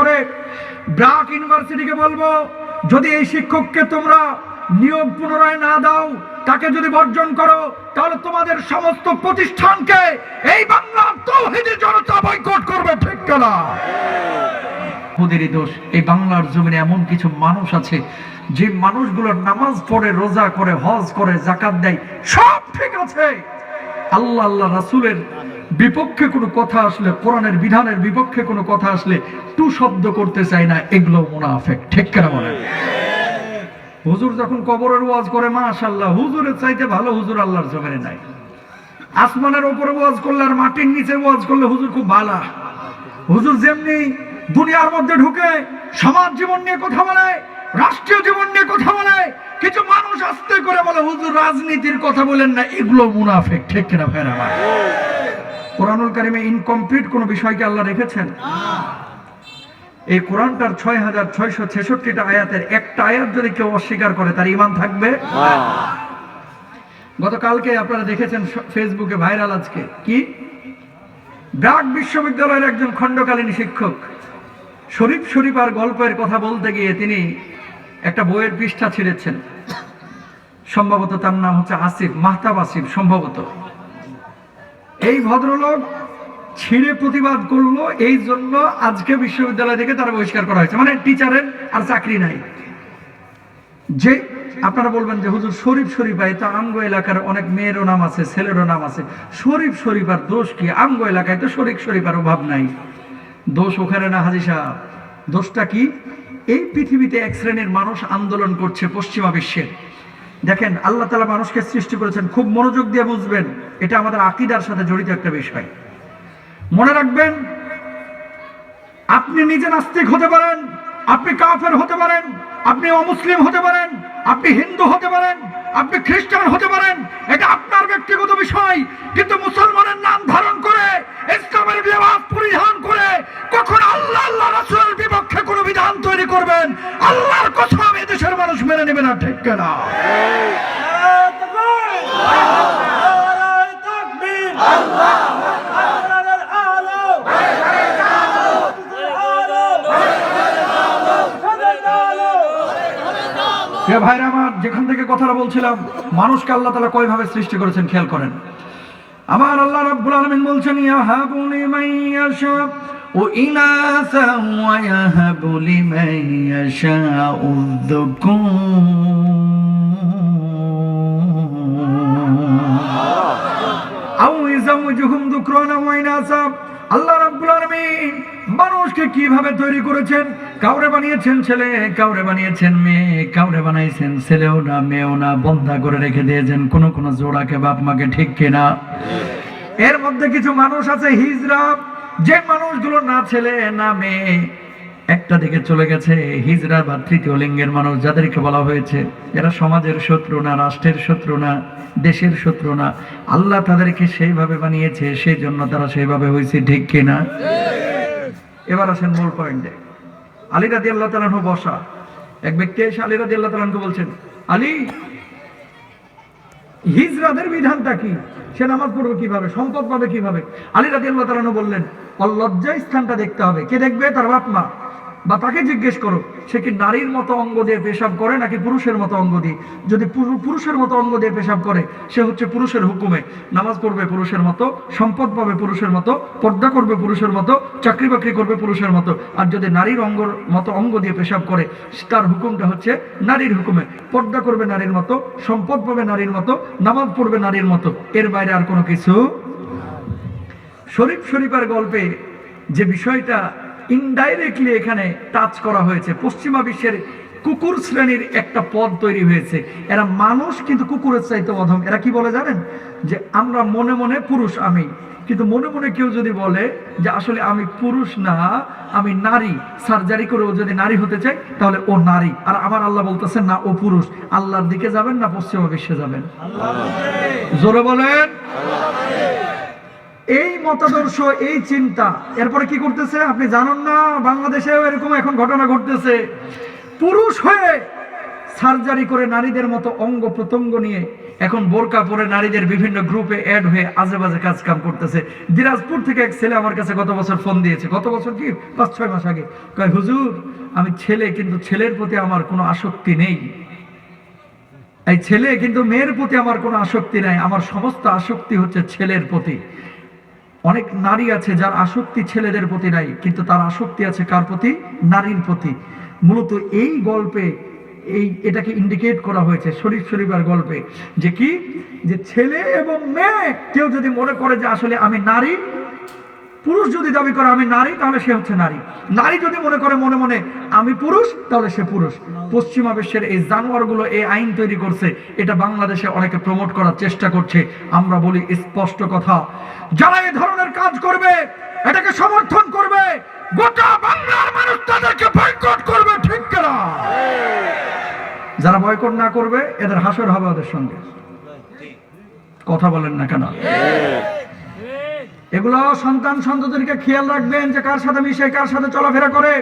করে ব্রাক ইউনিভার্সিটিকে বলব, যদি এই শিক্ষককে তোমরা নিয়োগ পুনরায় না দাও, তাকে যদি বর্জন করো, তাহলে তোমাদের সমস্ত প্রতিষ্ঠানকে এই বাংলার তৌহিদি জনতা বয়কট করবে, ঠিক না ওদেরই দোষ। এই বাংলার জমিনে এমন কিছু মানুষ আছে, যে মানুষগুলোর নামাজ পড়ে, রোজা করে, হজ করে জাকাত দেয়, সব ঠিক আছে। আল্লাহ আল্লাহ রাসূলের বিপক্ষে কোনো কথা আসলে, কোরআনের বিধানের বিপক্ষে কোনো কথা আসলে টু শব্দ করতে চায় না এগুলো মুনাফেক, ঠিক কেন বলেন? হুজুর যখন কবরের ওয়াজ করে, মাশাআল্লাহ, হুজুরের চাইতে ভালো হুজুর আল্লাহর জমিনে নাই। আসমানের ওপরে ওয়াজ করলে আর মাটির নিচে ওয়াজ করলে হুজুর খুব ভালা হুজুর যেমনি দুনিয়ার মধ্যে ঢুকে, সমাজ জীবন নিয়ে কথা বলে, রাষ্ট্রীয় জীবন নিয়ে কথা বলে, কিছু মানুষ আস্তে করে বলে, হুজুর রাজনীতির কথা বলেন না, এগুলো মুনাফেক, ঠিক কিনা ফের কোরআনুল কারিমে ইনকমপ্লিট কোনো বিষয়কে আল্লাহ রেখেছেন? এই কোরআনটার ছয় হাজার ছয়শো ছেষট্টিটা আয়াতের একটা আয়াত যদি কেউ অস্বীকার করে তার ইমান থাকবে? গতকালকে আপনারা দেখেছেন ফেসবুকে ভাইরাল আজকে। কি? ব্রাক বিশ্ববিদ্যালয়ের একজন খণ্ডকালীন শিক্ষক শরীফ শরীফ আর গল্পের কথা বলতে গিয়ে তিনি একটা বইয়ের পৃষ্ঠা ছিঁড়েছেন। সম্ভবত তার নাম হচ্ছে আসিফ মাহতাব আসিফ সম্ভবত। এই ভদ্রলোক ছিঁড়ে প্রতিবাদ করল, এই জন্য আজকে বিশ্ববিদ্যালয় থেকে তারা বহিষ্কার করা হয়েছে। মানে টিচারের আর চাকরি নাই। যে আপনারা বলবেন যে, হুজুর, শরীফ শরীফা এটা আঙ্গ এলাকার অনেক মেয়েরও নাম আছে, ছেলেরও নাম আছে। শরীফ শরীফার দোষ কি? আঙ্গ এলাকায় তো শরীফ শরীফার অভাব নাই। দোষ ওখানে না হাজি সাহেব? দোষটা কি? এই পৃথিবীতে এক শ্রেণির মানুষ আন্দোলন করছে পশ্চিমা বিশ্বের দেখেন, আল্লাহ তালা মানুষকে সৃষ্টি করেছেন, খুব মনোযোগ দিয়ে বুঝবেন। এটা আমাদের আকিদার সাথে জড়িত একটা বিষয়। মনে রাখবেন, আপনি নিজে নাস্তিক হতে পারেন, আপনি কাফের হতে পারেন, আপনি অমুসলিম হতে পারেন, আপনি হিন্দু হতে পারেন, আপনি খ্রিস্টান হতে পারেন, এটা আপনার ব্যক্তিগত বিষয়। কিন্তু মুসলমানের নাম ধারণ করে, ইসলামের বিবাদ পরিধান করে, কখন আল্লাহ আল্লাহ রাসূলের বিপক্ষে কোনো বিধান তৈরি করবেন আল্লাহর কথা আমি দেশের মানুষ মেনে নেবে না, ঠিক না ভাইরা আমার, যেখান থেকে কথাটা বলছিলাম, মানুষকে আল্লাহ তালা কয়ভাবে সৃষ্টি করেছেন খেয়াল করেন? আমার আল্লাহ রাব্বুল আলমিন বলছেন ইয়াহাবু লিমান ইয়াশা ও ইনাসা ওয়া ইয়াহাবু লিমান ইয়াশাউ الذكور আও ইজাওজুহুম যুকরানা ওয়া ইনাসা আল্লাহ রাব্বুল আলামিন মানুষকে কিভাবে তৈরি করেছেন কাউরে বানিয়েছেন ছেলে কাউরে বানিয়েছেন মেয়ে কাউরে বানাইছেন ছেলেও না মেয়েও না বন্ধা করে রেখে দিয়েছেন কোন কোন জোড়াকে বাপ মাকে ঠিক কিনা এর মধ্যে কিছু মানুষ আছে হিজরা যে মানুষগুলো না ছেলে, না মেয়ে, একটা দিকে চলে গেছে হিজরা বা তৃতীয় লিঙ্গের মানুষ যাদেরকে বলা হয়েছে। এরা সমাজের শত্রু না, রাষ্ট্রের শত্রু না, দেশের শত্রু না। আল্লাহ তাদেরকে সেইভাবে বানিয়েছে সেই জন্য তারা সেইভাবে হয়েছে, ঠিক কিনা এবার আসেন মূল পয়েন্টে আলী রাদি আল্লাহ তালাহ বসা। এক ব্যক্তি এসে আলী রাদি আল্লাহ তালাহকে বলছেন, আলী, হিজরাদের বিধানটা কি? সে নামাজ পড়বে কীভাবে? সম্পদ পাবে কীভাবে? আলী রাজি আল্লাহ তালানু বললেন ওর লজ্জা স্থানটা দেখতে হবে। কে দেখবে? তার বাপ মা। বা তাকে জিজ্ঞেস করো, সে কি নারীর মতো অঙ্গ দিয়ে পেশাব করে নাকি পুরুষের মতো অঙ্গ দিয়ে? যদি পুরুষের মতো অঙ্গ দিয়ে পেশাব করে, সে হচ্ছে পুরুষের হুকুমে। নামাজ পড়বে পুরুষের মতো, সম্পদ পাবে পুরুষের মতো, পর্দা করবে পুরুষের মতো, চাকরি বাকরি করবে পুরুষের মতো। আর যদি নারীর অঙ্গর মতো অঙ্গ দিয়ে পেশাব করে, তার হুকুমটা হচ্ছে নারীর হুকুমে। পর্দা করবে নারীর মতো, সম্পদ পাবে নারীর মতো, নামাজ পড়বে নারীর মতো। এর বাইরে আর কোনো কিছু শরীফ শরীফের গল্পে যে বিষয়টা ইনডাইরেক্টলি এখানে টাচ করা হয়েছে পশ্চিমা বিশ্বের কুকুর শ্রেণির একটা পদ তৈরি হয়েছে। এরা মানুষ কিন্তু কুকুরের চাইতে অধম। এরা কি বলে জানেন? যে আমরা মনে মনে পুরুষ আমি কিন্তু মনে মনে কেউ যদি বলে যে আসলে আমি পুরুষ না আমি নারী সার্জারি করে ও যদি নারী হতে চাই তাহলে ও নারী। আর আমার আল্লাহ বলতেছেন না ও পুরুষ। আল্লাহর দিকে যাবেন না পশ্চিমা বিশ্বে যাবেন। জোরে বলেন। এই মতাদর্শ, এই চিন্তা। এরপরে কি করতেছে? আপনি জানেন না, বাংলাদেশেও এরকম এখন ঘটনা ঘটতেছে। পুরুষ হয়ে সার্জারি করে নারীদের মতো অঙ্গ প্রত্যঙ্গ নিয়ে এখন বোরকা পরে নারীদের বিভিন্ন গ্রুপে অ্যাড হয়ে আজে বাজে কাজ কাম করতেছে। দিনাজপুর থেকে এক ছেলে আমার কাছে গত বছর ফোন দিয়েছে। গত বছর কি? পাঁচ, ছয় মাস আগে। কয়, হুজুর, আমি ছেলে, কিন্তু ছেলের প্রতি আমার কোনো আসক্তি নেই। এই ছেলে, কিন্তু মেয়ের প্রতি আমার কোনো আসক্তি নাই। আমার সমস্ত আসক্তি হচ্ছে ছেলের প্রতি। অনেক নারী আছে যার আসক্তি ছেলেদের প্রতি নাই, কিন্তু তার আসক্তি আছে কার প্রতি? নারীর প্রতি। মূলত এই গল্পে এই, এটাকে ইন্ডিকেট করা হয়েছে শরীফ শরীফের গল্পে যে কি? যে ছেলে এবং মেয়ে, কেউ যদি মনে করে যে আসলে আমি নারী পুরুষ যদি দাবি করে আমি নারী, তাহলে সে হচ্ছে নারী। নারী যদি মনে করে মনে মনে আমি পুরুষ, তাহলে সে পুরুষ। পশ্চিমা বিশ্বের এই জানোয়ারগুলো এই আইন তৈরি করছে, এটা বাংলাদেশে অনেকে প্রমোট করার চেষ্টা করছে। আমরা বলি স্পষ্ট কথা। যারা এই ধরনের কাজ করবে, এটাকে সমর্থন করবে, গোটা বাংলার মানুষ তাদেরকে বয়কট করবে, ঠিক কেনা? যারা বয়কট না করবে, এদের হাসর হবে ওদের সঙ্গে। কথা বলেন না কেন? এগুলো সন্তান সন্ততিকে খেয়াল রাখবেন যে কার সাথে মিশে কার সাথে চলাফেরা করে।